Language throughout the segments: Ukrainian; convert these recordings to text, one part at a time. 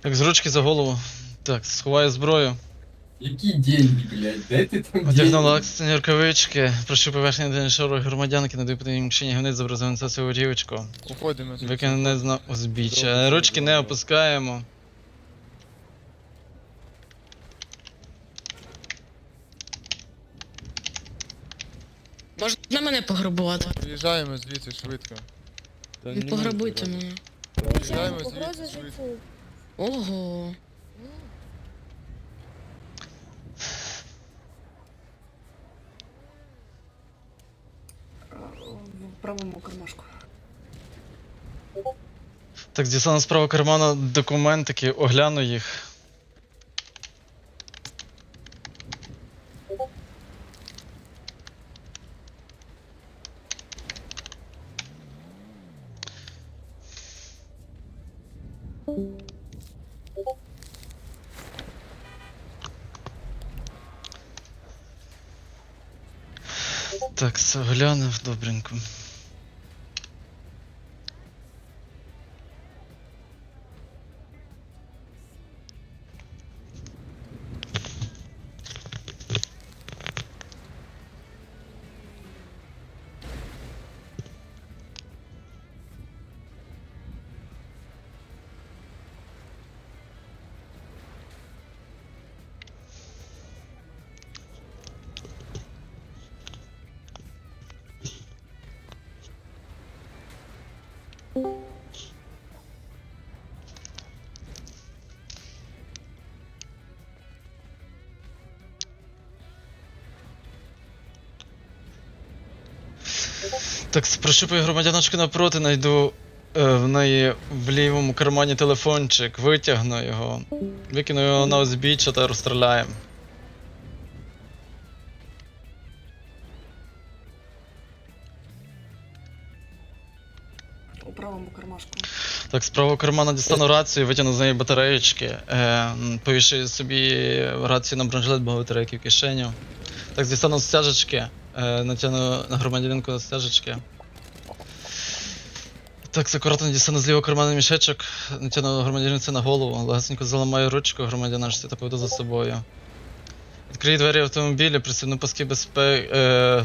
Так, з ручки за голову. Так, сховаю зброю. Які деньги, блядь? Де ти там Одягнула акційні рукавички. Прошу поверхні день шору громадянки на допитаній машині гнить зобразовану це свою рівочку. Уходимо. звідси. Викинене на узбіччя. Ручки не опускаємо. Можна мене пограбувати? Виїжджаємо звідси швидко. Не пограбуйте мене. Виїжджаємо Погроза звідси швидко. життю. Ого. В правому кармашку. Так, дістану з правого кармана документики, огляну їх. Все добренько. Так, прощупаю громадяночку напроти, знайду е, в неї в лівому кармані телефончик, витягну його, викину його на узбіччя та розстріляємо. У правому кармашку. Так, з правого кармана дістану рацію, витягну з неї батареєчки, е, повішую собі рацію на бронежилет, бо батарейки в кишеню. Так, дістану стяжечки, натягну на громадянинку на стяжечки. Так, акуратно дістану з лівого кармана мішечок, натягну громадянинці на голову, легесенько заламаю ручку громадяночці та поведу за собою. Відкрию двері автомобіля, пристібну паски безпеки. Е,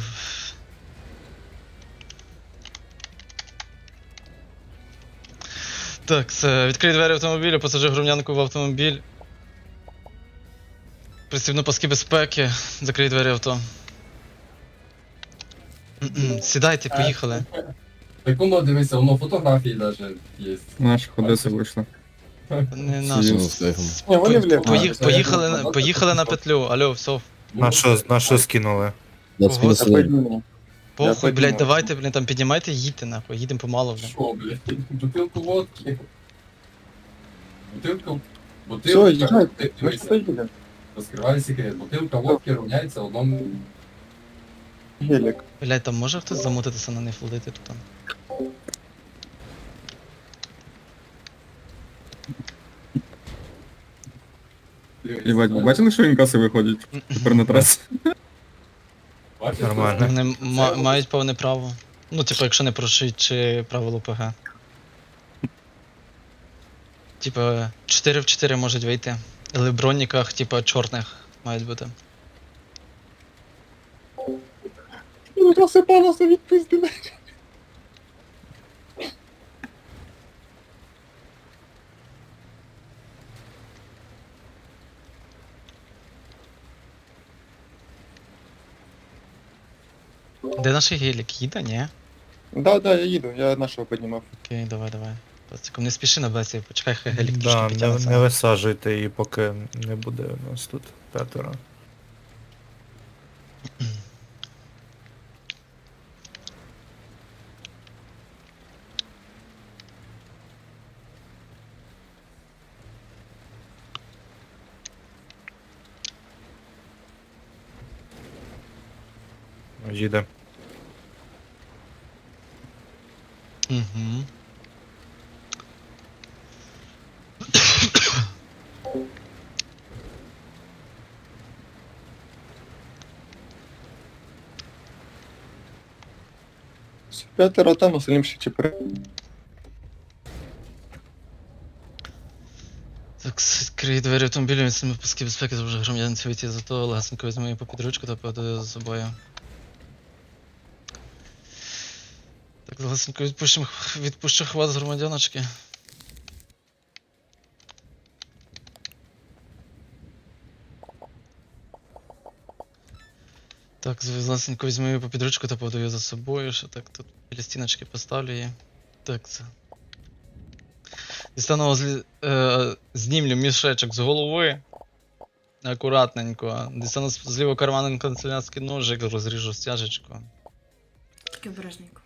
Так, все. Відкрий двері автомобіля, посажи громадянку в автомобіль. Пристібну паски безпеки, закрий двері авто. М-м, Сідайте, поїхали. Так воно дивися, воно фотографії даже є. Наші Одеси вийшли. Не наше. Сидимо. Ні, вони вліво. Поїх, це поїхали, я на- думав, поїхали на петлю. Алло, все. Ну, На що, на що скинули? Нас. Похуй, подумав. блядь, давайте, блін, там піднімайте, їдьте нахуй, їдемо помало, блін. Що, блядь? Бутилку водки. Бутилка... Все, Бутилка... їжджай. Ти- Ми ж дивися, поїдемо. Розкривай секрет. Бутилка водки равняється одному... Гелік. Блядь, там може хтось замутитися на них влити тут там. Єбать, ви бачили, що інкаси виходять? Тепер на трасі. Нормально. Вони ма- мають повне право. Ну, типу, якщо не порушують чи правило ПГ. Типа, 4 в 4 можуть вийти. Але в броніках, типа, чорних мають бути. Ну, просипалося від пизди. Де наш гелік? Їде, ні? Да, да, я їду, я нашого піднімав. Окей, давай, давай. Пациком, не спіши на бесі, почекай, хай гелік трошки Да, не, підтягнеться. не висаджуйте її, поки не буде у нас тут п'ятеро. Їде. Угу. П'ятеро там, остальним ще чіпри. Так, відкрий двері автомобіля, відсунув паски безпеки, щоб громадян вийти за то, легасенько візьму її попід ручку та поведу за собою. Так, легасенько відпущу, хват з громадяночки. Так, легасенько візьму її попід ручку та її за собою, що так тут біля стіночки поставлю її. Так, це. Дістану злі... е, знімлю мішечок з голови. Акуратненько. Дістану з лівого кармана канцелярський ножик, розріжу стяжечку. Обережненько.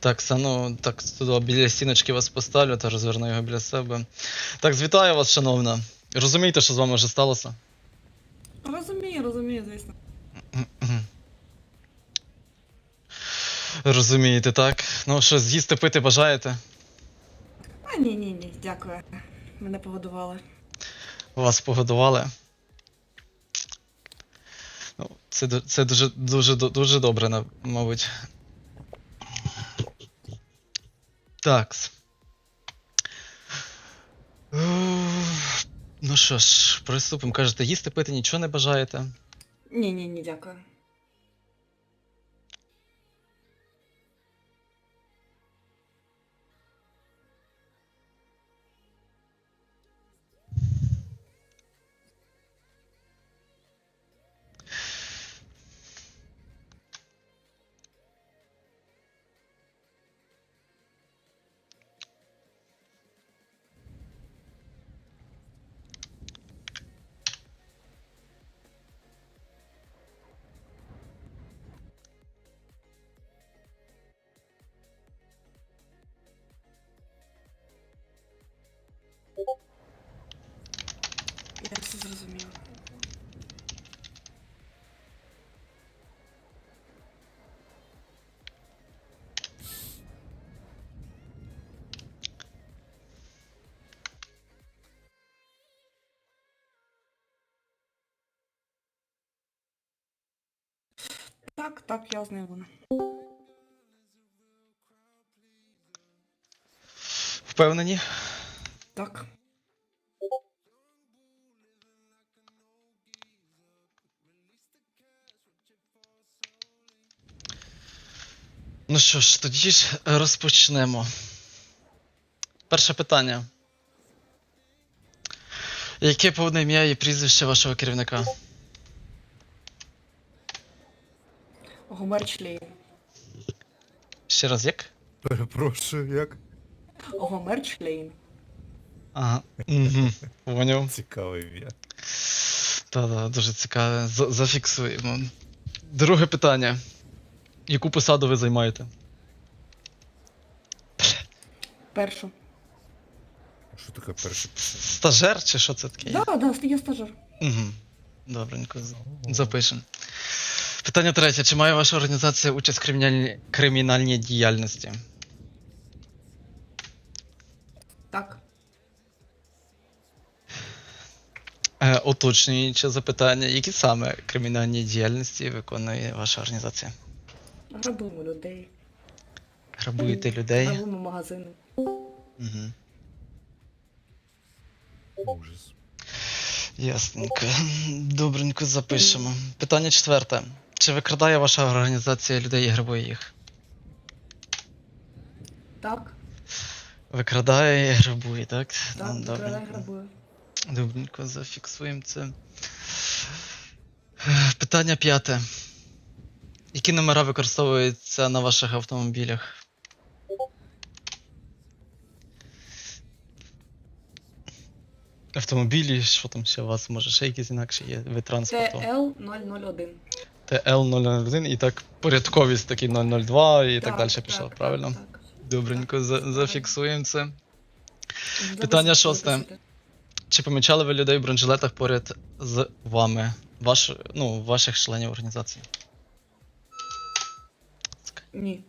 Так, стану так туди біля стіночки вас поставлю та розверну його біля себе. Так, звітаю вас, шановна. Розумієте, що з вами вже сталося? Розумію, розумію, звісно. Розумієте, так? Ну що, з'їсти пити бажаєте? А ні, ні, ні, дякую. Мене погодували. Вас погодували. Ну, це, це дуже, дуже, дуже добре, мабуть. Такс. Ну що ж, приступимо. Кажете, їсти пити нічого не бажаєте. Ні, ні, ні, дякую. Все. Так, так, я ознайомлена. Впевнені? Так. Ну що ж, тоді ж розпочнемо. Перше питання. Яке повне ім'я і прізвище вашого керівника? Гомер Члейн. Ще раз як? Перепрошую, як? Гомер Члейн. Ага. Угу. Поняв. Цікаве ім'я. Та-да, дуже цікаве. Зафіксуємо. Друге питання. Яку посаду ви займаєте? Першу. Що таке писав? Стажер чи що це таке? Да, да, я стажер. Угу. Добренько, з- запишемо. Питання третє. Чи має ваша організація участь в кримінальній, кримінальній діяльності? Так. Е, уточнююче запитання, які саме кримінальні діяльності виконує ваша організація? Грабуємо людей. Грабуєте людей? Грабуємо магазини. Угу. Ужас. Ясненько. Добренько запишемо. Питання четверте. Чи викрадає ваша організація людей і грабує їх? Так, Викрадає і грабує, так? так, Ну, крадай добренько. грабую. Добренько, зафіксуємо це. Е, Питання п'яте. Які номера використовуються на ваших автомобілях? Автомобілі, що там ще у вас, може ще якісь інакші є вид транспорту? ТЛ-001. ТЛ001 і так порядковість такий 002 і так, далі так, пішло, так, правильно? так. Добренько, за- зафіксуємо це. Запис- Питання шосте. Чи помічали ви людей в бронежилетах поряд з вами? Ваш, ну, ваших членів організації? Ні.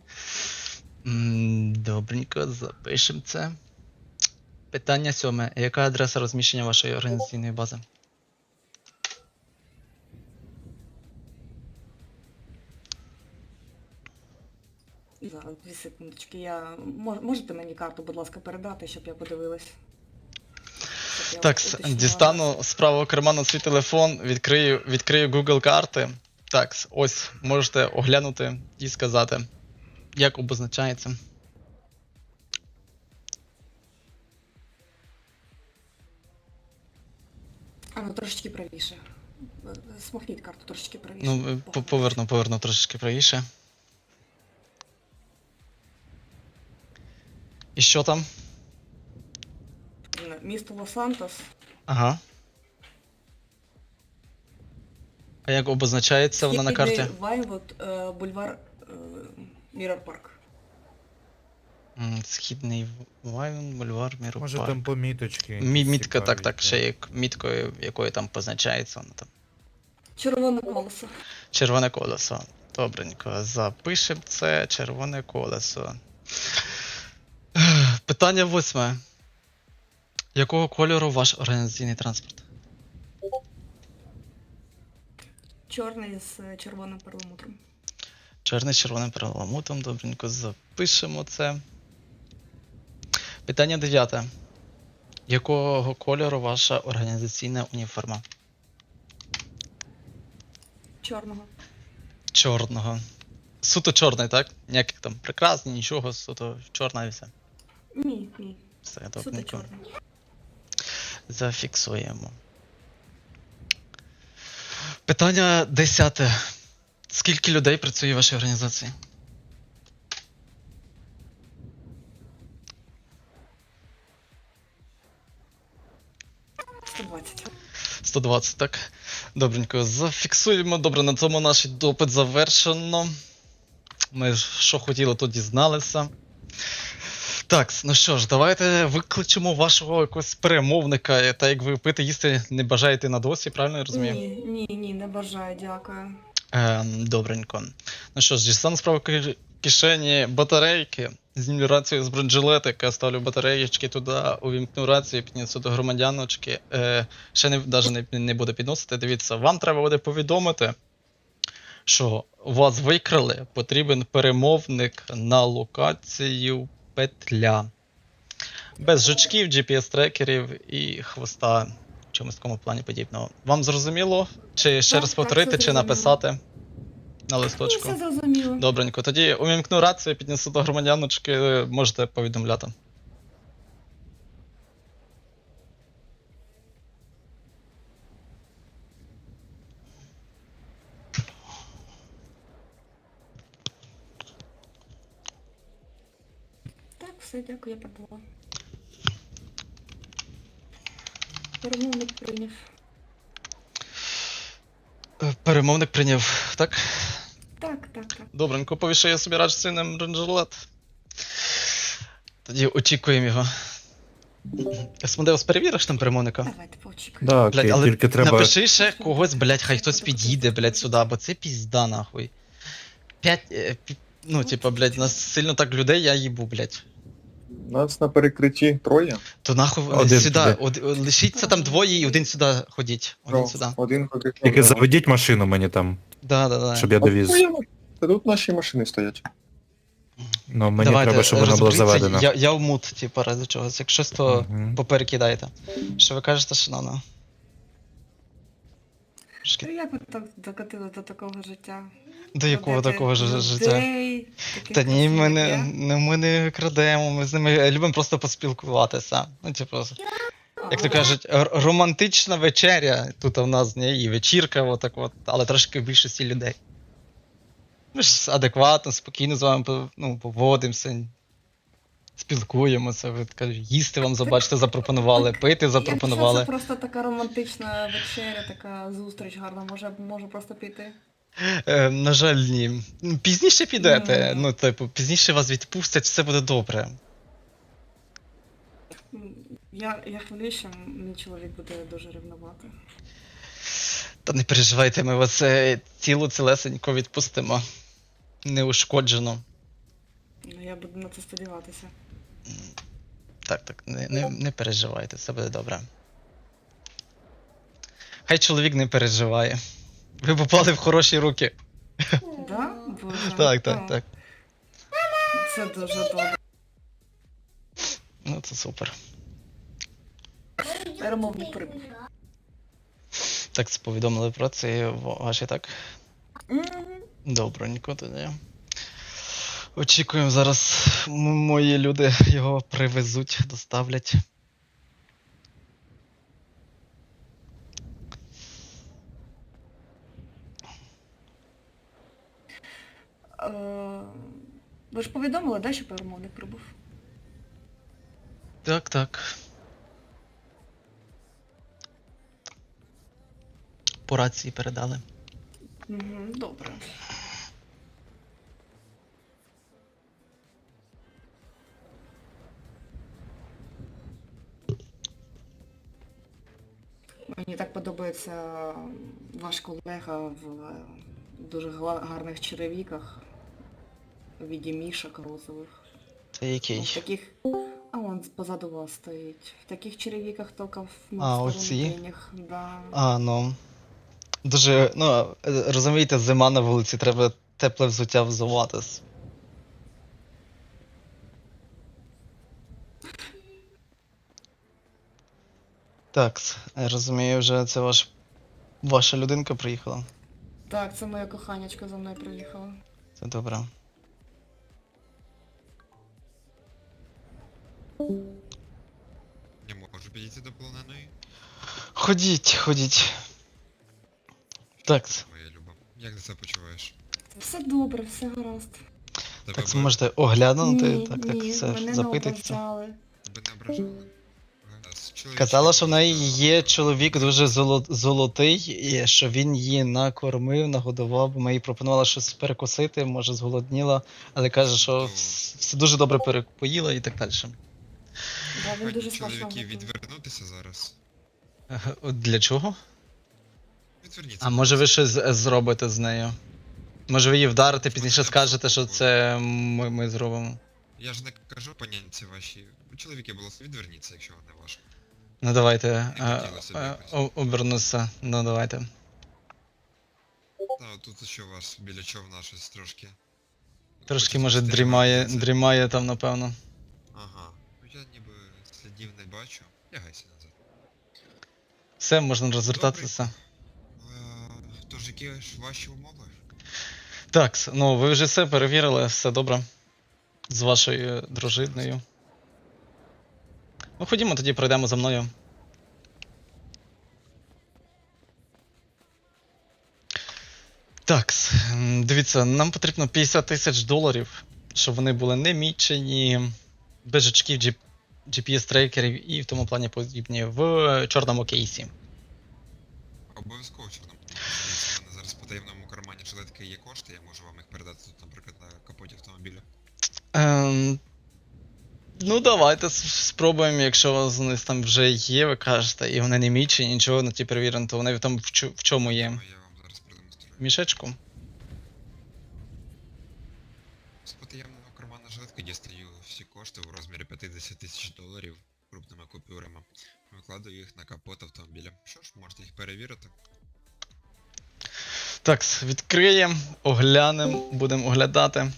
М, Добренько, запишемо це. Питання сьоме. Яка адреса розміщення вашої організаційної бази? Зараз. дві секундочки. Я... мож- Можете мені карту, будь ласка, передати, щоб я подивилась? Щоб я Так, с- уточнила. дістану з правого кармана свій телефон, відкрию, відкрию Google карти. Так, ось можете оглянути і сказати, як обозначається. А, ну трошечки правіше. Смахніть карту трошечки правіше. Ну, е, по- поверну, поверну трошечки правіше. І що там? Місто Лос-Сантос. Ага. А як обозначається вона на карті? Вайнвуд, е, бульвар Міррор Парк. Східний Вайвен, бульвар, Міру Може там поміточки. Мі- Мітка, так, так, ще як міткою, якою там позначається вона там. Червоне колесо. Червоне колесо. Добренько. Запишемо це червоне колесо. Питання восьме. Якого кольору ваш організаційний транспорт? Чорний з червоним перламутром. Чорний з червоним переламутом. Добренько, запишемо це. Питання дев'яте. Якого кольору ваша організаційна уніформа? Чорного. Чорного. Суто чорний, так? Ніяких там прикрас, нічого, суто чорна і все. Ні, ні. Все, Суто чорний. Зафіксуємо. Питання десяте. Скільки людей працює в вашій організації? 120. 120, так. Добренько, зафіксуємо. Добре, на цьому наш допит завершено. Ми ж що хотіли, то дізналися. Так, ну що ж, давайте викличемо вашого якогось перемовника, та як ви пити їсти не бажаєте на досі, правильно я розумію? Ні, ні, ні, не бажаю, дякую. Ем, добренько. Ну що ж, дістану з правої кишені батарейки, знімлю рацію з бронежилетика, ставлю батареєчки туди, увімкну рацію, піднесу до громадяночки. Е, ще не, навіть не, не буду підносити. Дивіться, вам треба буде повідомити, що вас викрали, потрібен перемовник на локацію петля. Без жучків, GPS-трекерів і хвоста в чомусь такому плані подібного. Вам зрозуміло? Чи ще Так, раз повторити, чи написати на листочку? все зрозуміло. Добренько. Тоді увімкну рацію, піднесу до громадяночки, можете повідомляти. Дякую, я прибула. Перемовник прийняв. Е, Перемовник прийняв, так? Так, так, так. Добренько, повішає собі рацію на бронежилет. Тоді очікуємо його. Есмодеус, перевіриш там перемовника? Давайте поочікуємо. Да, Блядь, але тільки треба. напиши ще когось, блядь, хай хтось під'їде, блядь, сюди, бо це пізда, нахуй. П'ять. е, пі- Ну, типа, блядь, нас сильно так людей, я їбу, блядь. Нас на перекритті троє. То нахуй Один сюди, туди. од, лишіться там двоє і один сюди ходіть. Один сюди. Один ходить. Тільки заведіть машину мені там, Да, да, да. щоб я довіз. Та тут наші машини стоять. Ну мені треба, щоб вона була розберіться, заведена. Я, я в мут, типу, ради чогось. Якщо то Мгм. поперекидайте. Що ви кажете, шановна? Та як ви так докотили до такого життя? До якого Крадете такого ж життя? людей, Та ні, ми не, не, ми не крадемо, ми з ними любимо просто поспілкуватися. Ну, типу, як то кажуть, романтична вечеря. Тут у нас не і вечірка, отак от, але трошки в більшості людей. Ми ж адекватно, спокійно з вами ну, поводимося, спілкуємося. Ви кажуть, їсти вам забачте, запропонували, пити запропонували. це просто така романтична вечеря, така зустріч гарна, може, можу просто піти. Е, на жаль, ні. Ну, Пізніше підете, Ні. ну, типу, пізніше вас відпустять, все буде добре. Я, я хвилююся, мій чоловік буде дуже ревнувати. Та не переживайте, ми вас е, цілу цілесенько відпустимо. Неушкоджено. Ну, я буду на це сподіватися. Так, так, не, не, не переживайте, все буде добре. Хай чоловік не переживає. Ви попали в хороші руки. Да? Боже. Так, так, так. Це дуже добре. Ну, це супер. Перемовник прибув. Так, це повідомили про це ва- ваші так. Мгм. Добренько тоді. Очікуємо зараз. м- Мої люди його привезуть, доставлять. Е, Ви повідомили, да, що перемовник прибув? Так, так. По рації передали. Угу, добре. Мені так подобається ваш колега в е, дуже гла- гарних черевіках. В мішок розових. Це Ну, В який? таких. А он позаду вас стоїть. В таких черевіках тільки в оці? денях, Да. А, ну. Дуже, ну, е, розумієте, зима на вулиці, треба тепле взуття взуватись. Так, я розумію, вже це ваш. Ваша людинка приїхала. Так, це моя коханячка за мною приїхала. Це добре. Не можу підійти до полоненої. Ходіть, ходіть. Так, Моя люба. Як ти себе почуваєш? Все добре, все гаразд. Тебе так, би- можете оглянути, ні, так, так, ні, все, мене не ображали. тебе не ображали? Гаразд. Казала, що в неї просто- є чоловік дуже золо- золотий, і що він її накормив, нагодував. Ми їй пропонували щось перекусити, може зголодніла, але каже, що Ну. вс- все дуже добре перепоїла і так далі. Да, дуже чоловіки відвернутися зараз. От Для чого? Відверніться. А може ви щось з- зробите з нею? Може ви її вдарите, пізніше скажете, що це ми, ми зробимо. Я ж не кажу панянці вашій. Чоловіки, ласка, відверніться, якщо вам не важко. Ну давайте. Не е, хотілося б е, якось. о- Обернуся. Ну давайте. Та тут ще у вас біля човна щось трошки. Трошки, Хочеться може, дрімає, дрімає там, напевно. Ага. Ну я ніби слідів не бачу. Лягайся назад. Все, можна розвертатися. Е, Тож які ж ваші умови? Так, ну ви вже все перевірили, все добре. З вашою дружиною. Ну ходімо, тоді пройдемо за мною. Так, дивіться, нам потрібно 50 тисяч доларів, щоб вони були не мічені, без жучків G- GPS-трекерів і в тому плані подібні в чорному кейсі. Обов'язково чорному. У мене зараз по таємному кармані жилетки є кошти, я можу вам їх передати тут, наприклад, на капоті автомобіля. Ем, ну, давайте спробуємо, якщо у вас вони там вже є, ви кажете, і вони не мічені, нічого на ті перевірені, то вони там в, чому є? Ну, Я вам зараз продемонструю. В мішечку? З кармана дістаю всі кошти у розмірі 50 тисяч доларів крупними купюрами. Викладаю їх на капот автомобіля. Що ж, можете їх перевірити. Так, відкриємо, оглянемо, будемо оглядати.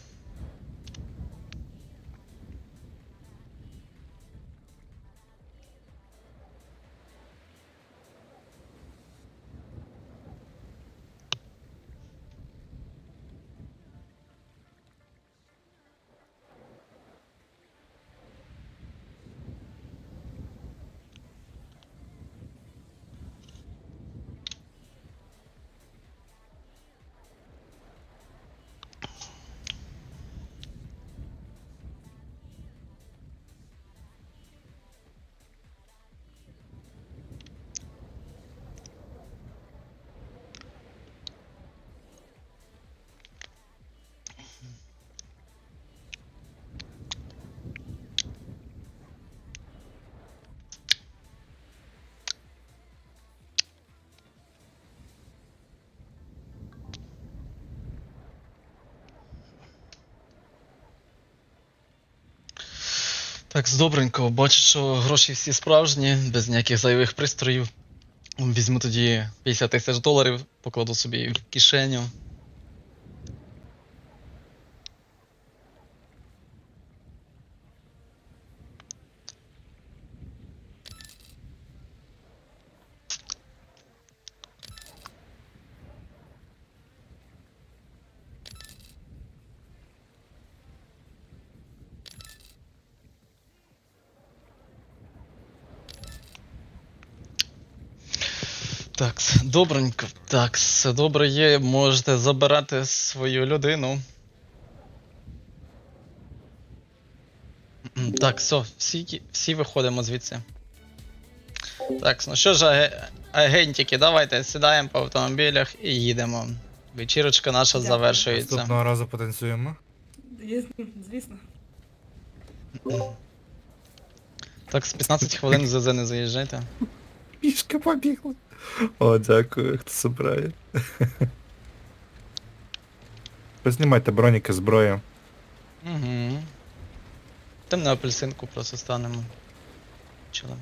Так, з добренько, бачу, що гроші всі справжні, без ніяких зайвих пристроїв. Візьму тоді 50 тисяч доларів, покладу собі в кишеню. Так, добренько. Так, все добре є. Можете забирати свою людину. Так, все, всі, всі виходимо звідси. Так, ну що ж, аге- агентики, давайте сідаємо по автомобілях і їдемо. Вечірочка наша Дякую. завершується. Наступного разу потанцюємо. Звісно. Так, з 15 хвилин в ЗЗ не заїжджайте. Пішки побігли. О, дякую, хто забирає. Познімайте броніки зброю. Угу. Там на апельсинку просто станемо. Чилим.